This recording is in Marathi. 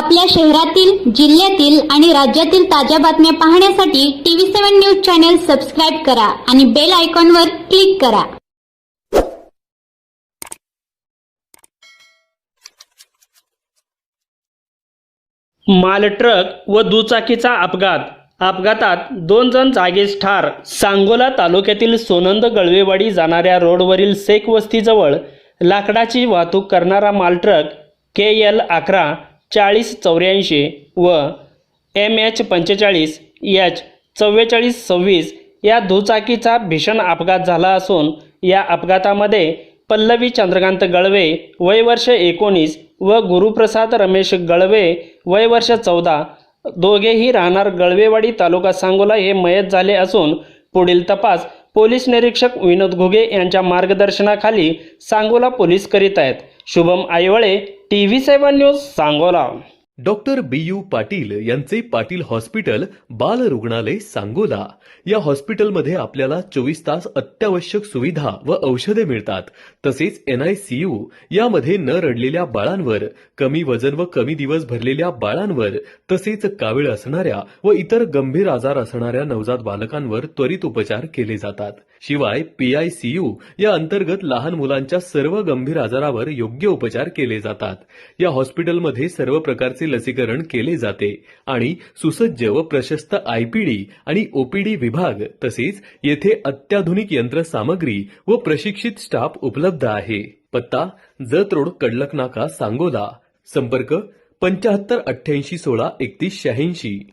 आपल्या शहरातील जिल्ह्यातील आणि राज्यातील ताज्या बातम्या पाहण्यासाठी TV seven news channel subscribe करा आणि बेल आयकॉनवर क्लिक करा. मालट्रक व दुचाकीचा अपघात. अपघातात दोन जण जागीच ठार. सांगोला तालुक्यातील सोनंद गळवेवाडी जाणाऱ्या रोडवरील शेख वस्तीजवळ लाकडाची वाहतूक करणारा मालट्रक के एल अकरा चाळीस चौऱ्याऐंशी व एम एच पंचेचाळीस एच चव्वेचाळीस सव्वीस या दुचाकीचा भीषण अपघात झाला असून या अपघातामध्ये पल्लवी चंद्रकांत गळवे वय वर्ष एकोणीस व गुरुप्रसाद रमेश गळवे वय वर्ष चौदा. दोघेही राहणार गळवेवाडी तालुका सांगोला हे मयत झाले असून पुढील तपास पोलीस निरीक्षक विनोद घुगे यांच्या मार्गदर्शनाखाली सांगोला पोलीस करीत आहेत. Shubham Aywale T V seven news Sangola. Doctor B U Patil यांचे पाटील हॉस्पिटल बाल रुग्णालय सांगोला. या हॉस्पिटलमध्ये आपल्याला चोवीस तास अत्यावश्यक सुविधा व औषधे मिळतात. तसेच एनआयसीयू यामध्ये न रडलेल्या बाळांवर कमी वजन व कमी दिवस भरलेल्या बाळांवर तसेच कावीळ असणाऱ्या व इतर गंभीर आजार असणाऱ्या नवजात बालकांवर त्वरित उपचार केले जातात. शिवाय पीआयसीयू या अंतर्गत लहान मुलांच्या सर्व गंभीर आजारावर योग्य उपचार केले जातात. या हॉस्पिटलमध्ये सर्व प्रकारचे लसीकरण केले जाते आणि सुसज्ज व प्रशस्त आयपीडी आणि ओपीडी विभाग तसेच येथे अत्याधुनिक यंत्रसामग्री व प्रशिक्षित स्टाफ उपलब्ध आहे. पत्ता जत रोड कडलक नाका सांगोला. संपर्क पंच्याहत्तर अठ्ठ्याऐंशी सोळा एकतीस शहाऐंशी.